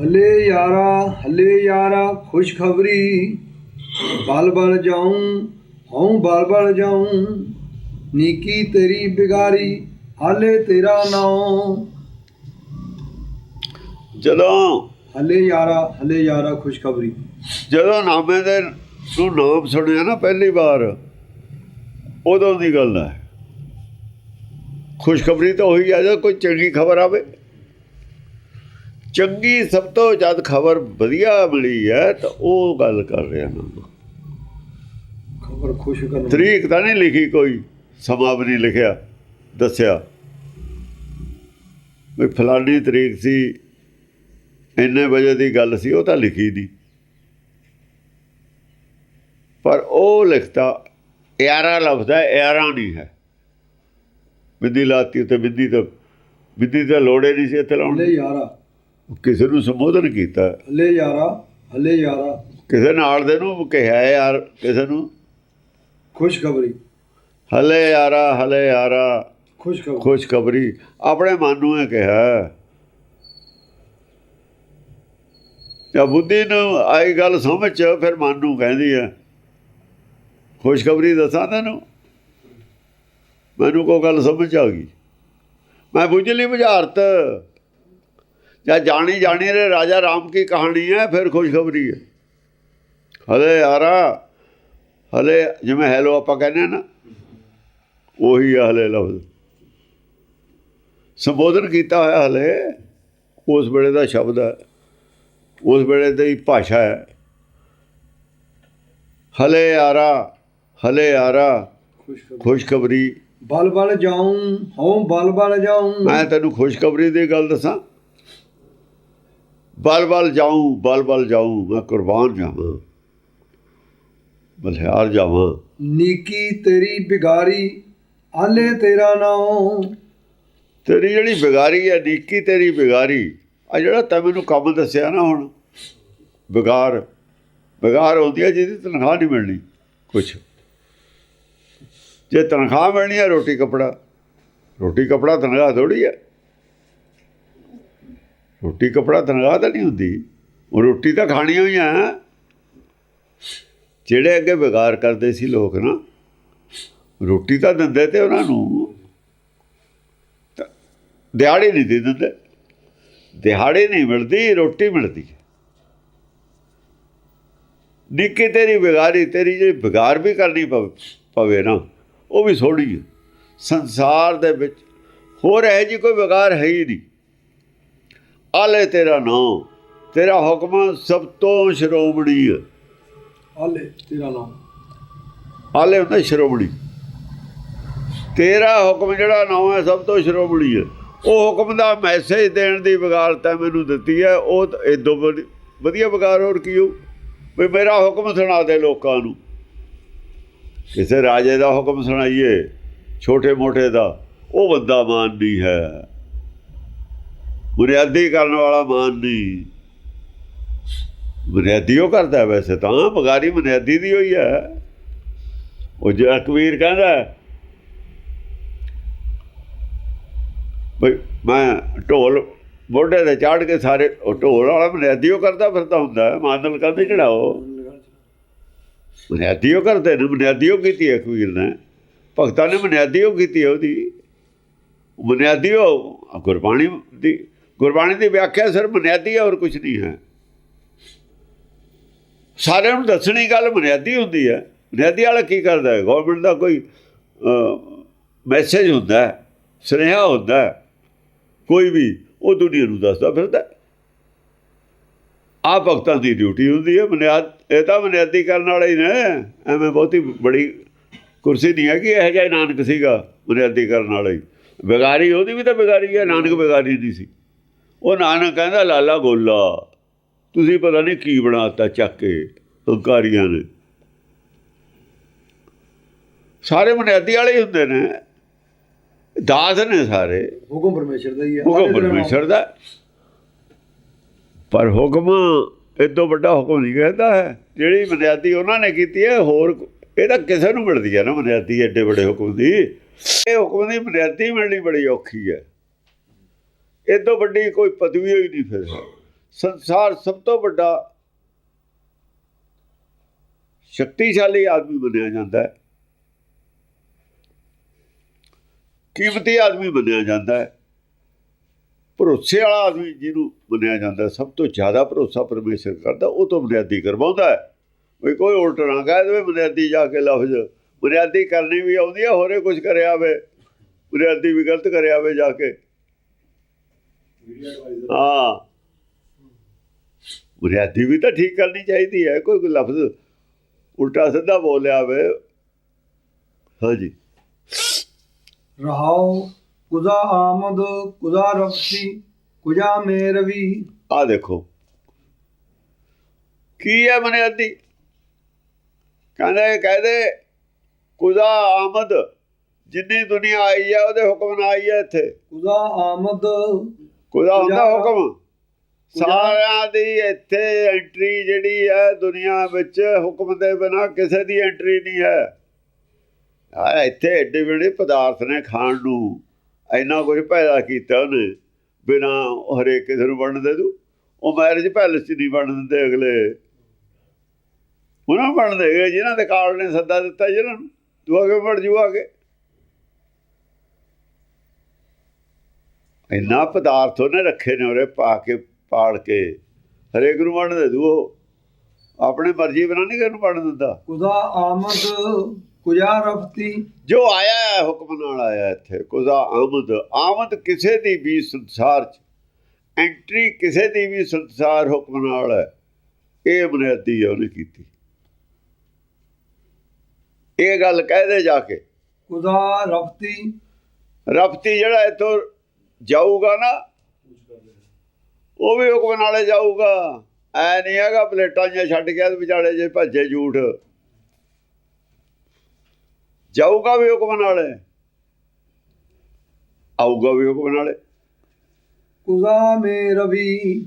ਹੱਲੇ ਯਾਰਾ ਹੱਲੇ ਯਾਰਾ ਖੁਸ਼ਖਬਰੀ ਬਲ ਬਲ ਜਾਉਂ ਹਉ ਬਲ ਬਲ ਜਾਉਂ। ਨੀਕੀ ਤੇਰੀ ਬਿਗਾਰੀ ਹਾਲੇ ਤੇਰਾ ਨਾਉ। ਜਦੋਂ ਹੱਲੇ ਯਾਰਾ ਹੱਲੇ ਯਾਰਾ ਖੁਸ਼ਖਬਰੀ ਜਦੋਂ ਨਾਮੇ ਦੇ ਨੂੰ ਨਾਮ ਸੁਣਿਆ ਨਾ ਪਹਿਲੀ ਵਾਰ ਉਦੋਂ ਦੀ ਗੱਲ ਹੈ। ਖੁਸ਼ਖਬਰੀ ਤਾਂ ਹੋਈ ਆ ਜਦੋਂ ਕੋਈ ਚੰਗੀ ਖਬਰ ਆਵੇ। ਚੰਗੀ ਸਭ ਤੋਂ ਜਦ ਖਬਰ ਵਧੀਆ ਮਿਲੀ ਹੈ ਤਾਂ ਉਹ ਗੱਲ ਕਰ ਰਿਹਾ ਨਾ ਖਬਰ ਖੁਸ਼ ਕਰਨ ਤਰੀਕ ਤਾਂ ਨਹੀਂ ਲਿਖੀ ਕੋਈ ਸਮਾਂ ਵੀ ਨਹੀਂ ਲਿਖਿਆ ਦੱਸਿਆ। ਵੀ ਫਲਾਨੀ ਤਰੀਕ ਸੀ ਇੰਨੇ ਵਜੇ ਦੀ ਗੱਲ ਸੀ ਉਹ ਤਾਂ ਲਿਖੀ ਨਹੀਂ। ਪਰ ਉਹ ਲਿਖਤਾ ਯਾਰਾ ਲਫ਼ਜ਼ ਹੈ ਯਾਰਾ ਨਹੀਂ ਹੈ। ਬਿੰਦੀ ਲਾਤੀ ਤੇ ਬਿੰਦੀ ਤਾਂ ਬਿੰਦੀ ਤਾਂ ਲੋੜੇ ਨਹੀਂ ਸੀ ਇੱਥੇ ਲਾਉਣ ਯਾਰਾ। ਕਿਸੇ ਨੂੰ ਸੰਬੋਧਨ ਕੀਤਾ। ਹੱਲੇ ਯਾਰਾ ਹੱਲੇ ਯਾਰਾ। ਕਿਸੇ ਨਾਲ ਦੇ ਨੂੰ ਕਿਹਾ ਯਾਰ ਕਿਸੇ ਨੂੰ? ਖੁਸ਼ਖਬਰੀ। ਹਲੇ ਯਾਰਾ ਹਲੇ ਯਾਰਾ। ਖੁਸ਼ਖਬਰੀ। ਖੁਸ਼ਖਬਰੀ। ਆਪਣੇ ਮਨ ਨੂੰ ਇਹ ਕਿਹਾ ਜਾਂ ਬੁੱਧੀ ਨੂੰ ਆਈ ਗੱਲ ਸਮਝ ਚ ਫਿਰ ਮਨ ਨੂੰ ਕਹਿੰਦੀ ਹੈ। ਖੁਸ਼ਖਬਰੀ ਦੱਸਾਂ ਤੈਨੂੰ? ਮੈਨੂੰ ਕੋ ਗੱਲ ਸਮਝ ਆ ਗਈ। ਮੈਂ ਬੁੱਝ ਲਈ ਬੁਝਾਰਤ। ਜਾਂ ਜਾਣੀ ਜਾਣੀ ਰੇ ਰਾਜਾ ਰਾਮ ਕੀ ਕਹਾਣੀ ਹੈ ਫਿਰ ਖੁਸ਼ਖਬਰੀ ਹੈ। ਹਲੇ ਯਾਰਾ ਹਲੇ ਜਿਵੇਂ ਹੈਲੋ ਆਪਾਂ ਕਹਿੰਦੇ ਨਾ ਉਹੀ ਆ ਹਲੇ ਲਫ਼ਜ਼। ਸੰਬੋਧਨ ਕੀਤਾ ਹੋਇਆ ਹਲੇ ਉਸ ਵੇਲੇ ਦਾ ਸ਼ਬਦ ਹੈ ਉਸ ਵੇਲੇ ਦੀ ਭਾਸ਼ਾ ਹੈ। ਹਲੇ ਯਾਰਾ ਹਲੇ ਯਾਰਾ ਖੁਸ਼ਖਬਰੀ। ਖੁਸ਼ਖਬਰੀ। ਬਲ ਬਲ ਜਾਉਂ ਹਉ ਬਲ ਬਲ ਜਾਉਂ ਮੈਂ ਤੈਨੂੰ ਖੁਸ਼ਖਬਰੀ ਦੀ ਗੱਲ ਦੱਸਾਂ। ਬਲ ਬਲ ਜਾਉਂ ਬਲ ਬਲ ਜਾਉਂ ਮੈਂ ਕੁਰਬਾਨ ਜਾਵਾਂ ਬਲਿਹਾਰ ਜਾਵਾਂ। ਨੀਕੀ ਤੇਰੀ ਬਿਗਾਰੀ ਹਾਲੇ ਤੇਰਾ ਨਾਉ ਤੇਰੀ ਜਿਹੜੀ ਬਿਗਾਰੀ ਹੈ ਨੀਕੀ ਤੇਰੀ ਬਿਗਾਰੀ ਆ ਜਿਹੜਾ ਤੈਂ ਮੈਨੂੰ ਕੰਮ ਦੱਸਿਆ ਨਾ ਹੁਣ ਬਿਗਾਰ ਬਿਗਾਰ ਹੁੰਦੀ ਹੈ ਜਿਹਦੀ ਤਨਖਾਹ ਨਹੀਂ ਮਿਲਣੀ ਕੁਛ। ਜੇ ਤਨਖਾਹ ਮਿਲਣੀ ਹੈ ਰੋਟੀ ਕਪੜਾ ਰੋਟੀ ਕਪੜਾ ਤਨਖਾਹ ਥੋੜੀ ਹੈ। ਰੋਟੀ ਕਪੜਾ ਤਨਖਾਹ ਤਾਂ ਨਹੀਂ ਹੁੰਦੀ। ਉਹ ਰੋਟੀ ਤਾਂ ਖਾਣੀ ਹੋਈ ਆ। ਜਿਹੜੇ ਅੱਗੇ ਬਿਗਾਰ ਕਰਦੇ ਸੀ ਲੋਕ ਨਾ, ਰੋਟੀ ਤਾਂ ਦਿੰਦੇ ਤੇ ਉਹਨਾਂ ਨੂੰ। ਦਿਹਾੜੀ ਨਹੀਂ ਦੇ ਦਿੰਦੇ। ਦਿਹਾੜੀ ਨਹੀਂ ਮਿਲਦੀ, ਰੋਟੀ ਮਿਲਦੀ। ਨਿੱਕੀ ਤੇਰੀ ਬਿਗਾਰੀ ਤੇਰੀ ਜਿਹੜੀ ਬਿਗਾਰ ਵੀ ਕਰਨੀ ਪਵੇ ਨਾ, ਉਹ ਵੀ ਥੋੜੀ ਹੈ ਸੰਸਾਰ ਦੇ ਵਿੱਚ ਹੋਰ ਹੈ ਜੀ ਕੋਈ ਬਿਗਾਰ ਹੈ ਹੀ ਨਹੀਂ। ਆਲੇ ਤੇਰਾ ਨਾਮ ਤੇਰਾ ਹੁਕਮ ਸਭ ਤੋਂ ਸ਼੍ਰੋਮਣੀ ਹੈ। ਹਾਲੇ ਤੇਰਾ ਨਾਮ। ਆਲੇ ਹੁੰਦਾ ਸ਼੍ਰੋਮਣੀ। ਤੇਰਾ ਹੁਕਮ ਜਿਹੜਾ ਨਾਮ ਹੈ ਸਭ ਤੋਂ ਸ਼੍ਰੋਮਣੀ ਹੈ। ਉਹ ਹੁਕਮ ਦਾ ਮੈਸੇਜ ਦੇਣ ਦੀ ਵਿਗਾਰਤਾ ਮੈਨੂੰ ਦਿੱਤੀ ਹੈ। ਉਹ ਇਦੋਂ ਵਧ- ਵਧੀਆ ਵਿਗਾਰ ਹੋਰ ਕੀ ਹੋ ਵੀ ਮੇਰਾ ਹੁਕਮ ਸੁਣਾ ਦੇ ਲੋਕਾਂ ਨੂੰ। ਕਿਸੇ ਰਾਜੇ ਦਾ ਹੁਕਮ ਸੁਣਾਈਏ ਛੋਟੇ ਮੋਟੇ ਦਾ ਉਹ ਬੰਦਾ ਮਾਨ ਨਹੀਂ ਹੈ। ਬੁਨਿਆਦੀ ਕਰਨ ਵਾਲਾ ਮਾਨ ਨਹੀਂ। ਬੁਨਿਆਦੀ ਉਹ ਕਰਦਾ ਵੈਸੇ ਤਾਂ ਬਗਾਰੀ ਬੁਨਿਆਦੀ ਦੀ ਹੋਈ ਹੈ। ਉਹ ਜਿਹੜਾ ਕਬੀਰ ਕਹਿੰਦਾ ਬਈ ਮੈਂ ਢੋਲ ਮੋਢੇ ਤੇ ਚਾੜ ਕੇ ਸਾਰੇ, ਉਹ ਢੋਲ ਵਾਲਾ ਬੁਨਿਆਦੀ ਉਹ ਕਰਦਾ ਫਿਰਦਾ ਹੁੰਦਾ ਹੈ ਮਾਦਲ ਕਹਿੰਦੇ ਚੜਾਓ ਬੁਨਿਆਦੀ ਉਹ ਕਰਦੇ ਨੇ, ਬੁਨਿਆਦੀ ਉਹ ਕੀਤੀ ਹੈ ਕਬੀਰ ਨੇ। ਭਗਤਾਂ ਨੇ ਬੁਨਿਆਦੀ ਉਹ ਕੀਤੀ ਹੈ ਉਹਦੀ। ਬੁਨਿਆਦੀ ਉਹ ਗੁਰਬਾਣੀ ਦੀ ਗੁਰਬਾਣੀ ਦੀ ਵਿਆਖਿਆ ਸਿਰਫ ਬੁਨਿਆਦੀ ਹੈ ਔਰ ਕੁਝ ਨਹੀਂ ਹੈ। ਸਾਰਿਆਂ ਨੂੰ ਦੱਸਣੀ ਗੱਲ ਬੁਨਿਆਦੀ ਹੁੰਦੀ ਹੈ। ਬੁਨਿਆਦੀ ਵਾਲਾ ਕੀ ਕਰਦਾ ਹੈ? ਗਵਰਨਮੈਂਟ ਦਾ ਕੋਈ ਮੈਸੇਜ ਹੁੰਦਾ ਹੈ, ਸੁਨੇਹਾ ਹੁੰਦਾ ਹੈ, ਕੋਈ ਵੀ, ਉਹ ਦੁਨੀਆ ਨੂੰ ਦੱਸਦਾ ਫਿਰਦਾ ਆ ਭਗਤਾਂ ਦੀ ਡਿਊਟੀ ਹੁੰਦੀ ਹੈ, ਬੁਨਿਆਦ, ਇਹ ਤਾਂ ਬੁਨਿਆਦੀ ਕਰਨ ਵਾਲੇ ਹੀ ਨੇ। ਐਵੇਂ ਬਹੁਤੀ ਬੜੀ ਕੁਰਸੀ ਨਹੀਂ ਹੈ ਕਿ ਇਹ ਜਿਹਾ ਨਾਨਕ ਸੀਗਾ, ਬੁਨਿਆਦੀ ਕਰਨ ਵਾਲਾ ਹੀ। ਬਿਗਾਰੀ ਉਹਦੀ ਵੀ ਤਾਂ ਬਿਗਾਰੀ ਹੈ, ਨਾਨਕ ਬਿਗਾਰੀ ਨਹੀਂ ਸੀ। ਉਹ ਨਾਨਕ ਕਹਿੰਦਾ ਲਾਲਾ ਗੋਲਾ ਤੁਸੀਂ ਪਤਾ ਨਹੀਂ ਕੀ ਬਣਾਤਾ ਚੱਕ ਕੇ ਹੰਕਾਰੀਆਂ ਨੇ। ਸਾਰੇ ਬੁਨਿਆਦੀ ਵਾਲੇ ਹੀ ਹੁੰਦੇ ਨੇ। ਦਾਸ ਨੇ ਸਾਰੇ। ਹੁਕਮ ਪਰਮੇਸ਼ਰ ਦਾ ਹੀ ਹੈ ਹੁਕਮ। ਪਰਮੇਸ਼ਰ ਦਾ। ਪਰ ਹੁਕਮ ਇਦੋਂ ਵੱਡਾ ਹੁਕਮ ਨਹੀਂ ਕਹਿੰਦਾ ਹੈ। ਜਿਹੜੀ ਬੁਨਿਆਦੀ ਉਹਨਾਂ ਨੇ ਕੀਤੀ ਹੈ ਹੋਰ ਇਹ ਤਾਂ ਕਿਸੇ ਨੂੰ ਮਿਲਦੀ ਹੈ ਨਾ ਬੁਨਿਆਦੀ ਐਡੇ ਵੱਡੇ ਹੁਕਮ ਦੀ। ਇਹ ਹੁਕਮ ਦੀ ਬੁਨਿਆਦੀ ਮਿਲਣੀ ਬੜੀ ਔਖੀ ਹੈ। ਇਦੋਂ ਵੱਡੀ ਕੋਈ ਪਦਵੀ ਹੋਈ ਨਹੀਂ ਫਿਰ। ਸੰਸਾਰ ਸਭ ਤੋਂ ਵੱਡਾ ਸ਼ਕਤੀਸ਼ਾਲੀ ਆਦਮੀ ਮੰਨਿਆ ਜਾਂਦਾ ਹੈ। ਕੀਮਤੀ ਆਦਮੀ ਮੰਨਿਆ ਜਾਂਦਾ ਹੈ। ਭਰੋਸੇ ਵਾਲਾ ਆਦਮੀ ਜਿਹਨੂੰ ਮੰਨਿਆ ਜਾਂਦਾ ਸਭ ਤੋਂ ਜ਼ਿਆਦਾ ਭਰੋਸਾ ਪਰਮੇਸ਼ਰ ਕਰਦਾ ਉਹ ਤੋਂ ਬੁਨਿਆਦੀ ਕਰਵਾਉਂਦਾ ਹੈ। ਵੀ ਕੋਈ ਉਲਟ ਨਾ ਕਹਿ ਦੇਵੇ ਬੁਨਿਆਦੀ ਜਾ ਕੇ ਲਫ਼ਜ਼ ਬੁਨਿਆਦੀ ਕਰਨੀ ਵੀ ਆਉਂਦੀ ਹੈ ਹੋਰੇ ਕੁਝ ਕਰਿਆ ਵੇ ਬੁਨਿਆਦੀ ਵੀ ਗਲਤ ਕਰਿਆ ਵੇ ਜਾ ਕੇ। ਹਾਂ। ਬੁਨਿਆਦੀ ਵੀ ਤਾਂ ਠੀਕ ਕਰਨੀ ਚਾਹੀਦੀ ਹੈ ਕੋਈ ਕੋਈ ਲਫ਼ਜ਼ ਉਲਟਾ ਸਿੱਧਾ ਬੋਲਿਆ ਵੇ ਹਾਂਜੀ ਰਹਾਉ ਕੁਜ਼ਾ ਆਮਦ ਕੁਜ਼ਾ ਰਫਤੀ ਕੁਜ਼ਾ ਮੇਰਵੀ। ਆ ਦੇਖੋ। ਕੀ ਹੈ ਬੁਨਿਆਦੀ? ਕਹਿੰਦੇ ਕਹਦੇ ਕੁਜ਼ਾ ਆਮਦ ਜਿੰਨੀ ਦੁਨੀਆ ਆਈ ਹੈ ਉਹਦੇ ਹੁਕਮ ਨਾਲ ਆਈ ਹੈ ਇੱਥੇ। ਕੁਜ਼ਾ ਆਮਦ ਕੁਜ਼ਾ ਹੁੰਦਾ ਹੁਕਮ? ਸਾਰਿਆਂ ਦੀ ਇੱਥੇ ਐਂਟਰੀ ਜਿਹੜੀ ਹੈ ਦੁਨੀਆ ਵਿੱਚ ਹੁਕਮ ਦੇ ਬਿਨਾ ਕਿਸੇ ਦੀ ਐਂਟਰੀ ਨਹੀਂ ਹੈ। ਆ ਇੱਥੇ ਏਡੇ ਬੜੇ ਪਦਾਰਥ ਨੇ ਖਾਣ ਨੂੰ। ਇੰਨਾ ਕੁਝ ਪੈਦਾ ਕੀਤਾ ਉਹਨੇ। ਬਿਨਾ ਹਰੇਕ ਕਿਸੇ ਨੂੰ ਵੰਡ ਦੇ ਦੂ ਉਹ ਮੈਰਿਜ ਪੈਲਸ 'ਚ ਨਹੀਂ ਵੰਡ ਦਿੰਦੇ ਅਗਲੇ। ਉਹਨਾਂ ਵੰਡ ਦੇਗੇ ਜਿਨ੍ਹਾਂ ਦੇ ਕਾਲ ਨੇ ਸੱਦਾ ਦਿੱਤਾ ਜਿਹਨਾਂ ਨੂੰ। ਤੂੰ ਅੱਗੇ ਵੜ ਜੂ ਆਗੇ ਇੰਨਾ ਪਦਾਰਥ ਉਹਨੇ ਰੱਖੇ ਨੇ ਉਰੇ ਪਾ ਕੇ ਪਾੜ ਕੇ। ਹਰੇਕ ਨੂੰ ਵੰਡ ਦੇ ਦੂ ਆਪਣੇ ਮਰਜ਼ੀ ਬਿਨਾਂ ਨਹੀਂ ਕਿਸੇ ਨੂੰ ਵੰਡ ਦਿੰਦਾ। ਕੁਜ਼ਾ ਆਮਦ ਕੁਜ਼ਾ ਰਫਤੀ। ਜੋ ਆਇਆ ਹੈ ਹੁਕਮ ਨਾਲ ਆਇਆ ਇੱਥੇ। ਕੁਜ਼ਾ ਆਮਦ ਆਮਦ ਕਿਸੇ ਦੀ ਵੀ ਸੰਸਾਰ ਚ ਐਂਟਰੀ ਕਿਸੇ ਦੀ ਵੀ ਸੰਸਾਰ ਹੁਕਮ ਨਾਲ ਹੈ। ਇਹ ਬੁਨਿਆਦੀ ਹੈ ਉਹਨੇ ਕੀਤੀ। ਇਹ ਗੱਲ ਕਹਦੇ ਜਾ ਕੇ। ਕੁਜ਼ਾ ਰਫਤੀ। ਰਫਤੀ ਜਿਹੜਾ ਇੱਥੋਂ ਜਾਊਗਾ ਨਾ। ਉਹ ਵੀ ਹੁਕਮ ਨਾਲੇ ਜਾਊਗਾ। ਐ ਨਹੀਂ ਹੈਗਾ ਪਲੇਟਾਂ ਜਿਹਾ ਛੱਡ ਕੇ ਤੇ ਵਿਚਾਲੇ ਜੇ ਭੱਜੇ ਝੂਠ। ਜਾਊਗਾ ਵੀ ਹੁਕਮ ਨਾਲੇ। ਆਊਗਾ ਵੀ ਹੁਕਮ ਨਾਲੇ। ਕੁਜ਼ਾ ਮੇਰਵੀ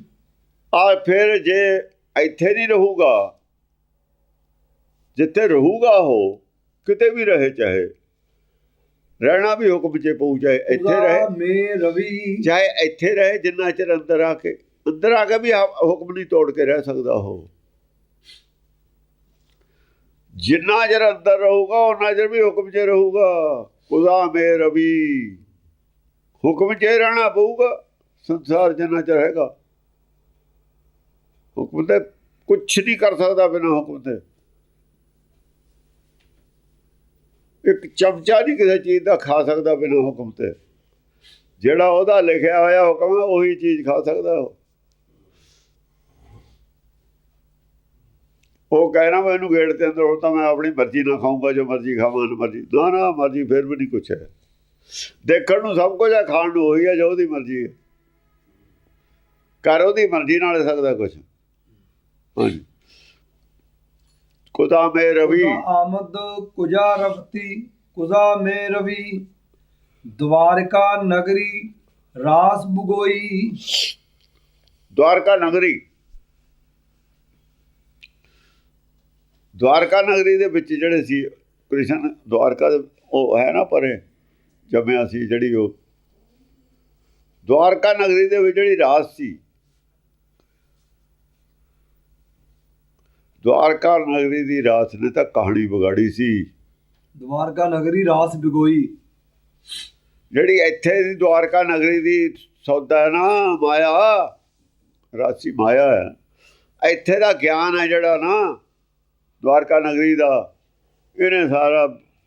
ਆ ਫਿਰ ਜੇ ਇੱਥੇ ਨਹੀਂ ਰਹੂਗਾ ਜਿੱਥੇ ਰਹੂਗਾ ਉਹ ਕਿਤੇ ਵੀ ਰਹੇ ਚਾਹੇ। ਰਹਿਣਾ ਵੀ ਹੁਕਮ 'ਚ ਪਊ ਚਾਹੇ ਇੱਥੇ ਰਹੇ। ਕੁਜ਼ਾ ਮੇਰਵੀ ਚਾਹੇ ਇੱਥੇ ਰਹੇ ਜਿੰਨਾ ਚਿਰ ਅੰਦਰ ਆ ਕੇ। ਅੰਦਰ ਆ ਕੇ ਵੀ ਹੁਕਮ ਨਹੀਂ ਤੋੜ ਕੇ ਰਹਿ ਸਕਦਾ ਉਹ। ਜਿੰਨਾ ਚਿਰ ਅੰਦਰ ਰਹੂਗਾ ਉਹਨਾਂ ਚਿਰ ਵੀ ਹੁਕਮ 'ਚ ਰਹੂਗਾ। ਖੁਦਾ ਮੇ ਰਵੀ। ਹੁਕਮ 'ਚ ਰਹਿਣਾ ਪਊਗਾ ਸੰਸਾਰ ਜਿੰਨਾ ਚਿਰ ਰਹੇਗਾ ਹੁਕਮ ਤੇ ਕੁਝ ਨਹੀਂ ਕਰ ਸਕਦਾ ਬਿਨਾਂ ਹੁਕਮ ਤੇ। ਇੱਕ ਚਮਚਾ ਨਹੀਂ ਕਿਸੇ ਚੀਜ਼ ਦਾ ਖਾ ਸਕਦਾ ਬਿਨਾਂ ਹੁਕਮ ਤੇ। ਜਿਹੜਾ ਉਹਦਾ ਲਿਖਿਆ ਹੋਇਆ ਹੁਕਮ ਹੈ, ਉਹੀ ਚੀਜ਼ ਖਾ ਸਕਦਾ ਉਹ। ਉਹ ਕਹਿਣਾ ਮੈਂ ਇਹਨੂੰ ਗੇੜ ਤੇ ਅੰਦਰ ਹੁਣ ਤਾਂ ਮੈਂ ਆਪਣੀ ਮਰਜ਼ੀ ਨਾਲ ਖਾਊਂਗਾ, ਜੋ ਮਰਜ਼ੀ ਖਾਵਾਂ ਨਾ ਮਰਜ਼ੀ ਨਾ ਨਾ, ਮਰਜ਼ੀ ਫਿਰ ਵੀ ਨਹੀਂ ਕੁਛ ਹੈ। ਦੇਖਣ ਨੂੰ ਸਭ ਕੁਝ ਹੈ, ਖਾਣ ਨੂੰ ਉਹੀ ਹੈ, ਜੋ ਉਹਦੀ ਮਰਜ਼ੀ ਹੈ। ਕਰ ਉਹਦੀ ਮਰਜ਼ੀ ਨਾਲ ਸਕਦਾ ਕੁਛ। ਹਾਂਜੀ। ਖੁਦਾ ਮੇ ਰਵੀ? ਕੁਜ਼ਾ ਆਮਦ ਕੁਜ਼ਾ ਰਫਤੀ ਕੁਜ਼ਾ ਮੇਰਵੀ ਦਵਾਰਕਾ ਨਗਰੀ ਰਾਸ ਬੁਗੋਈ ਦਵਾਰਕਾ ਨਗਰੀ। ਦਵਾਰਕਾ ਨਗਰੀ ਦੇ ਵਿੱਚ ਜਿਹੜੇ ਸੀ ਕ੍ਰਿਸ਼ਨ ਦਵਾਰਕਾ ਦੇ ਉਹ ਹੈ ਨਾ ਪਰੇ ਜੰਮਿਆ ਸੀ ਜਿਹੜੀ ਉਹ। ਦਵਾਰਕਾ ਨਗਰੀ ਦੇ ਵਿੱਚ ਜਿਹੜੀ ਰਾਸ ਸੀ ਦਵਾਰਕਾ ਨਗਰੀ ਦੀ ਰਾਸ ਨੇ ਤਾਂ ਕਹਾਣੀ ਵਿਗਾੜੀ ਸੀ। ਦਵਾਰਕਾ ਨਗਰੀ ਰਾਸ ਬੁਗੋਈ ਜਿਹੜੀ ਇੱਥੇ ਦੀ ਦਵਾਰਕਾ ਨਗਰੀ ਦੀ ਸੌਦਾ ਨਾ ਮਾਇਆ ਰਾਸੀ ਮਾਇਆ ਹੈ। ਇੱਥੇ ਦਾ ਗਿਆਨ ਹੈ ਜਿਹੜਾ ਨਾ ਦਵਾਰਕਾ ਨਗਰੀ ਦਾ ਇਹਨੇ ਸਾਰਾ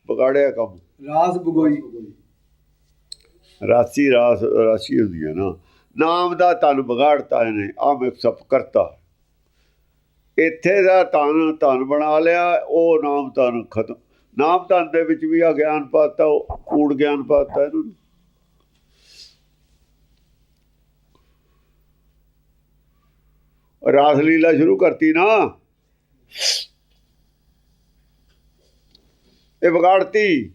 ਵਿਗਾੜਿਆ ਕੰਮ। ਰਾਸ ਬੁਗੋਈ ਰਾਸੀ ਰਾਸ ਰਾਸ਼ੀ ਹੁੰਦੀ ਹੈ ਨਾ। ਨਾਮ ਦਾ ਤਨ ਵਿਗਾੜਤਾ ਇਹਨੇ ਆ ਮਿਕਸਅਪ ਕਰਤਾ। ਇੱਥੇ ਦਾ ਧਨ ਧਨ ਬਣਾ ਲਿਆ, ਉਹ ਨਾਮ ਧਨ ਖਤਮ। ਨਾਮ ਧਨ ਦੇ ਵਿੱਚ ਵੀ ਆ ਗਿਆਨ ਪਾਤਾ, ਉਹ ਕੂੜ ਗਿਆਨ ਪਾਤਾ ਇਹਨੂੰ ਰਾਸ ਲੀਲਾ ਸ਼ੁਰੂ ਕਰਤੀ ਨਾ। ਇਹ ਵਿਗਾੜਤੀ।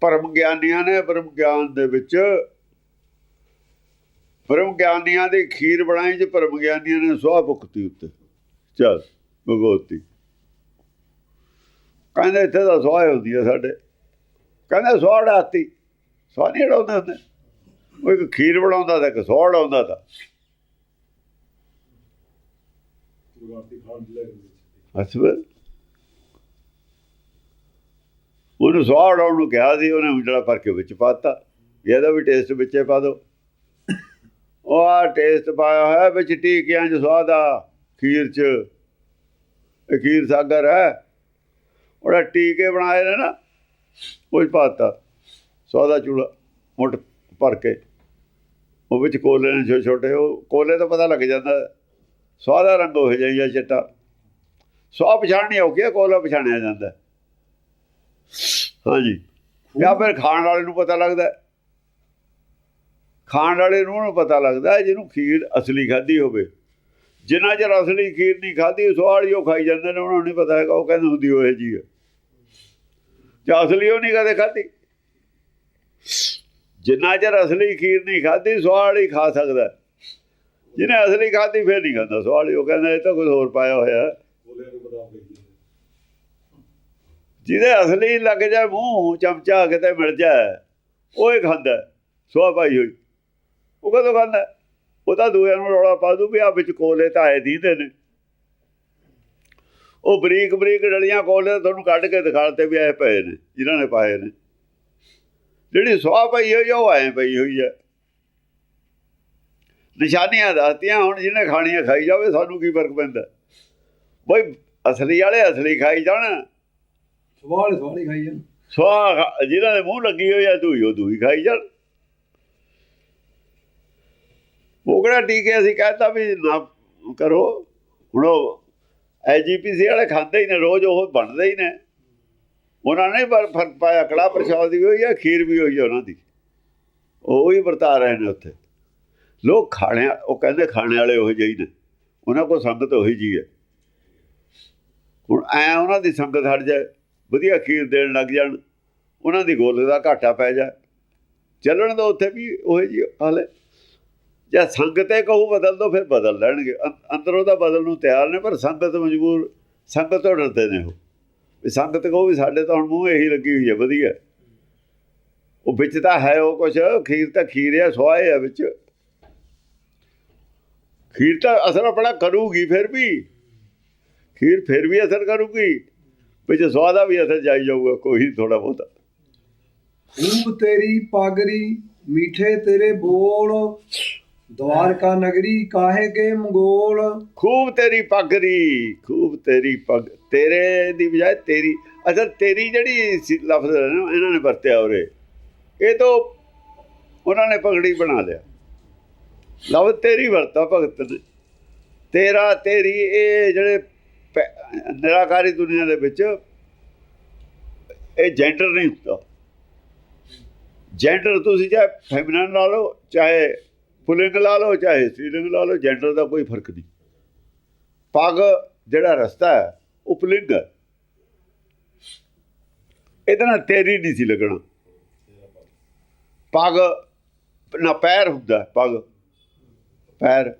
ਪਰਮ ਗਿਆਨੀਆਂ ਨੇ ਪਰਮ ਗਿਆਨ ਦੇ ਵਿੱਚ। ਪਰਮ ਗਿਆਨੀਆਂ ਦੀ ਖੀਰ ਬਣਾਈ ਜੇ ਪਰਮ ਗਿਆਨੀਆਂ ਨੇ ਸੁਆਹ ਭੁਗਤੀ ਉੱਤੇ। ਚਲ। ਭਗਵਤੀ ਕਹਿੰਦੇ ਇੱਥੇ ਤਾਂ ਸੁਆਹ ਹੁੰਦੀ ਹੈ ਸਾਡੇ। ਕਹਿੰਦੇ ਸੁਆਹ ਡਾਤੀ। ਸੁਆਹ ਨਹੀਂ ਉਡਾਉਂਦੇ ਹੁੰਦੇ। ਉਹ ਇੱਕ ਖੀਰ ਬਣਾਉਂਦਾ ਤਾਂ ਇੱਕ ਸੁਆਹ ਉਡਾਉਂਦਾ ਤਾਂ। ਅਸਵਰ ਉਹਨੂੰ ਸਵਾਹ ਉਡਾਉਣ ਨੂੰ ਕਿਹਾ ਸੀ ਉਹਨੇ ਉਂਜਲਾ ਭਰ ਕੇ ਵਿੱਚ ਪਾਤਾ। ਇਹਦਾ ਵੀ ਟੇਸਟ ਵਿੱਚੇ ਪਾ ਦਿਓ। ਉਹ ਆ ਟੇਸਟ ਪਾਇਆ ਹੋਇਆ ਵਿੱਚ ਟੀਕਿਆਂ 'ਚ ਸਵਾਦ ਆ ਖੀਰ 'ਚ। ਇਹ ਖੀਰ ਸਾਗਰ ਹੈ। ਉਹਦਾ ਟੀਕੇ ਬਣਾਏ ਨੇ ਨਾ, ਉਹ ਪਾਤਾ। ਸਵਾਦਾ ਚੂੜਾ ਮੁੱਠ ਭਰ ਕੇ। ਉਹ ਵਿੱਚ ਕੋਲੇ ਨੇ ਛੋਟੇ ਛੋਟੇ, ਉਹ ਕੋਲੇ ਤੋਂ ਪਤਾ ਲੱਗ ਜਾਂਦਾ ਸਵਾਦਾ ਰੰਗ ਹੋ ਜਾਈਆ ਚਿੱਟਾ। ਸਵਾਹ ਪਛਾਣਨੀ ਔਖੀ ਹੈ ਕੋਲਾ ਪਛਾਣਿਆ ਜਾਂਦਾ। ਹਾਂਜੀ। ਜਾਂ ਫਿਰ ਖਾਣ ਵਾਲੇ ਨੂੰ ਪਤਾ ਲੱਗਦਾ। ਖਾਣ ਵਾਲੇ ਨੂੰ ਪਤਾ ਲੱਗਦਾ, ਜਿਹਨੂੰ ਖੀਰ ਅਸਲੀ ਖਾਧੀ ਹੋਵੇ। ਜਿਨ੍ਹਾਂ ਚਿਰ ਅਸਲੀ ਖੀਰ ਨਹੀਂ ਖਾਧੀ ਸਵਾਲੀ ਉਹ ਖਾਈ ਜਾਂਦੇ ਨੇ ਉਹਨਾਂ ਨੂੰ ਨਹੀਂ ਪਤਾ ਹੈਗਾ ਉਹ ਕਹਿੰਦੇ ਹੁੰਦੀ ਹੋਏ ਜੀ ਹੈ। ਜਾਂ ਅਸਲੀ ਉਹ ਨਹੀਂ ਕਦੇ ਖਾਧੀ? ਜਿੰਨਾ ਚਿਰ ਅਸਲੀ ਖੀਰ ਨਹੀਂ ਖਾਧੀ ਸਵਾਲ ਹੀ ਖਾ ਸਕਦਾ। ਜਿਹਨੇ ਅਸਲੀ ਖਾਧੀ ਫਿਰ ਨਹੀਂ ਖਾਂਦਾ। ਸਵਾਲ ਹੀ ਉਹ ਕਹਿੰਦਾ ਇਹ ਤਾਂ ਕੁਝ ਹੋਰ ਪਾਇਆ ਹੋਇਆ ਜਿਹਦੇ ਅਸਲੀ ਲੱਗ ਜਾ ਮੂੰਹ ਚਮਚਾ ਕਿਤੇ ਮਿਲ ਜਾਏ ਉਹ ਹੀ ਖਾਂਦਾ ਹੈ, ਸੁਆਹ ਪਾਈ ਹੋਈ। ਉਹ ਕਦੋਂ ਖਾਂਦਾ ਉਹ ਤਾਂ ਦੂਏ ਨੂੰ ਰੌਲਾ ਪਾ ਦੂ ਵੀ ਆ ਵਿੱਚ ਕੋਲੇ ਤਾਂ ਆਏ ਦੀਦੇ ਨੇ। ਉਹ ਬਰੀਕ ਬਰੀਕ ਡਲੀਆਂ ਕੋਲੇ ਤੁਹਾਨੂੰ ਕੱਢ ਕੇ ਦਿਖਾਲਤੇ ਵੀ ਆਏ ਪਏ ਨੇ ਜਿਨ੍ਹਾਂ ਨੇ ਪਾਏ ਨੇ। ਜਿਹੜੀ ਸੁਆਹ ਪਈ ਹੋਈ ਉਹ ਐ ਪਈ ਹੋਈ ਹੈ ਨਿਸ਼ਾਨੀਆਂ ਦੱਸਤੀਆਂ ਹੁਣ ਜਿਹਨੇ ਖਾਣੀਆਂ ਖਾਈ ਜਾਵੇ ਸਾਨੂੰ ਕੀ ਫ਼ਰਕ ਪੈਂਦਾ? ਬਈ ਅਸਲੀ ਵਾਲੇ ਅਸਲੀ ਖਾਈ ਜਾਣ। ਸਵਾਲ ਸਵਾਲ ਹੀ ਖਾਈ ਜਾਣ। ਸਵਾਹ ਖਾ- ਜਿਹਨਾਂ ਦੇ ਮੂੰਹ ਲੱਗੀ ਹੋਈ ਆ ਦੂਈ ਉਹ ਦੂਈ ਖਾਈ ਜਾਣ। ਉਹ ਕਿਹੜਾ ਟੀਕੇ ਅਸੀਂ ਕਹਿੰਦਾ ਵੀ ਨਾ ਕਰੋ। ਹੁਣ ਉਹ ਐਜੀਪੀਸੀ ਵਾਲੇ ਖਾਂਦੇ ਹੀ ਨੇ, ਰੋਜ਼ ਉਹ ਬਣਦੇ ਹੀ ਨੇ। ਉਹਨਾਂ ਨੇ ਪਰ ਫ਼ਰਕ ਪਾਇਆ ਕੜਾ ਪ੍ਰਸ਼ਾਦ ਵੀ ਹੋਈ ਆ, ਖੀਰ ਵੀ ਹੋਈ ਆ ਉਹਨਾਂ ਦੀ। ਉਹ ਹੀ ਵਰਤਾ ਰਹੇ ਨੇ ਉੱਥੇ। ਲੋਕ ਖਾਣੇ, ਉਹ ਕਹਿੰਦੇ ਖਾਣੇ ਵਾਲੇ ਉਹ ਜਿਹੀ ਨੇ। ਉਹਨਾਂ ਕੋਲ ਸੰਗਤ ਉਹੀ ਜੀ ਹੈ। ਹੁਣ ਐ ਉਹਨਾਂ ਦੀ ਸੰਗਤ ਹਟ ਜਾਏ, ਵਧੀਆ ਖੀਰ ਦੇਣ ਲੱਗ ਜਾਣ, ਉਹਨਾਂ ਦੀ ਗੋਲੇ ਦਾ ਘਾਟਾ ਪੈ ਜਾ ਚੱਲਣ ਦਾ ਉੱਥੇ ਵੀ ਉਹ ਜੀ ਹਾਲੇ ਜੇ ਸੰਗਤੇ ਕਹੂ ਬਦਲ ਦੋ, ਫਿਰ ਬਦਲ ਲੈਣਗੇ। ਅੰਦਰੋਂ ਤਾਂ ਬਦਲ ਨੂੰ ਤਿਆਰ ਨੇ, ਪਰ ਸੰਗਤ ਮਜਬੂਰ, ਸੰਗਤ ਤੋਂ ਡਰਦੇ ਨੇ ਉਹ। ਵੀ ਸੰਗਤ ਕਹੂ ਵੀ ਸਾਡੇ ਤਾਂ ਹੁਣ ਮੂੰਹ ਇਹੀ ਲੱਗੀ ਹੋਈ ਹੈ ਵਧੀਆ। ਉਹ ਵਿੱਚ ਤਾਂ ਹੈ ਉਹ ਕੁਛ, ਖੀਰ ਤਾਂ ਖੀਰ ਹੈ ਸਵਾਏ ਹੈ ਵਿੱਚ। ਖੀਰ ਤਾਂ ਅਸਰ ਆਪਣਾ ਕਰੂਗੀ ਫਿਰ ਵੀ। ਖੀਰ ਫਿਰ ਵੀ ਅਸਰ ਕਰੂਗੀ। ਵਿੱਚ ਸਵਾਦਾ ਵੀ ਅਸਰ ਜਾਈ ਜਾਊਗਾ, ਕੋਈ ਥੋੜਾ ਬਹੁਤਾ। ਖੂਬ ਤੇਰੀ ਪਾਗਰੀ, ਮੀਠੇ ਤੇਰੇ ਬੋਲ ਦਵਾਰਕਾ ਨਗਰੀ ਕਾਹੇ ਕੇ ਮੰਗੋਲ? ਖੂਬ ਤੇਰੀ ਪਗਰੀ ਖੂਬ ਤੇਰੀ ਪਗ। ਤੇਰੇ ਦੀ ਬਜਾਏ ਤੇਰੀ ਅਸਲ ਤੇਰੀ ਜਿਹੜੀ ਲਫ਼ਜ਼ ਇਹਨਾਂ ਨੇ ਵਰਤਿਆ ਉਰੇ। ਇਹ ਤੋਂ ਉਹਨਾਂ ਨੇ ਪਗੜੀ ਬਣਾ ਲਿਆ। ਲਫ਼ਜ਼ ਤੇਰੀ ਵਰਤਾ ਭਗਤ ਨੇ। ਤੇਰਾ, ਤੇਰੀ, ਇਹ ਜਿਹੜੇ ਨਿਰਾਕਾਰੀ ਦੁਨੀਆ ਦੇ ਵਿੱਚ, ਇਹ ਜੈਂਡਰ ਨਹੀਂ ਹੁੰਦਾ। ਜੈਂਡਰ ਤੁਸੀਂ ਚਾਹੇ ਫੈਮਿਨਨ ਲਾ ਲਓ, ਚਾਹੇ ਪੁਲਿੰਗ ਲਾ ਲਓ ਚਾਹੇ ਸਟ੍ਰੀਲਿੰਗ ਲਾ ਲਓ ਜੈਂਡਰ ਦਾ ਕੋਈ ਫ਼ਰਕ ਨਹੀਂ। ਪੱਗ ਜਿਹੜਾ ਰਸਤਾ ਹੈ, ਉਹ ਪੁਲਿੰਗ ਹੈ। ਇਹਦੇ ਨਾਲ ਤੇਰੀ ਨਹੀਂ ਸੀ ਲੱਗਣਾ। ਪੱਗ ਨਾ ਪੈਰ ਹੁੰਦਾ, ਪੱਗ। ਪੈਰ।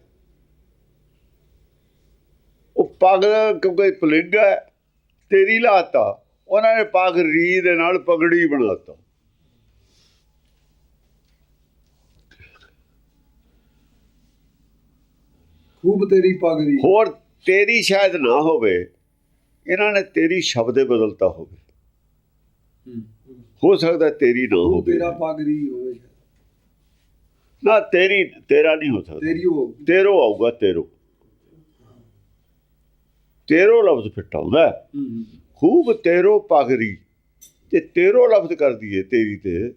ਉਹ ਪੱਗ ਕਿਉਂਕਿ ਪੁਲਿੰਗ ਹੈ, ਤੇਰੀ ਲਾਤਾ ਉਹਨਾਂ ਨੇ ਪੱਗ ਰੀ ਦੇ ਨਾਲ ਪਗੜੀ ਬਣਾਤਾ ਖੂਬ ਤੇਰੀ ਪਾਗਰੀ। ਹੋਰ ਤੇਰੀ ਸ਼ਾਇਦ ਨਾ ਹੋਵੇ ਇਹਨਾਂ ਨੇ ਤੇਰੀ ਸ਼ਬਦੇ ਬਦਲਤਾ ਹੋਵੇ। ਹੂੰ। ਹੋ ਸਕਦਾ ਤੇਰੀ ਨਾ ਹੋਵੇ। ਤੇਰਾ ਪਾਗਰੀ ਹੋਵੇ ਸ਼ਾਇਦ। ਨਾ ਤੇਰੀ ਤੇਰਾ ਨਹੀਂ ਹੋ ਸਕਦਾ। ਤੇਰੀ ਉਹ ਤੇਰੋ ਆਊਗਾ ਤੇਰੋ। ਤੇਰੋ ਲਫ਼ਜ਼ ਫਿੱਟ ਆਉਂਦਾ। ਹੈ। ਹੂੰ, ਹੂੰ। ਖੂਬ ਤੇਰੋ ਪਗਰੀ। ਤੇ ਤੇਰੋ ਲਫ਼ਜ਼ ਕਰ ਦਈਏ ਤੇਰੀ ਤੇ।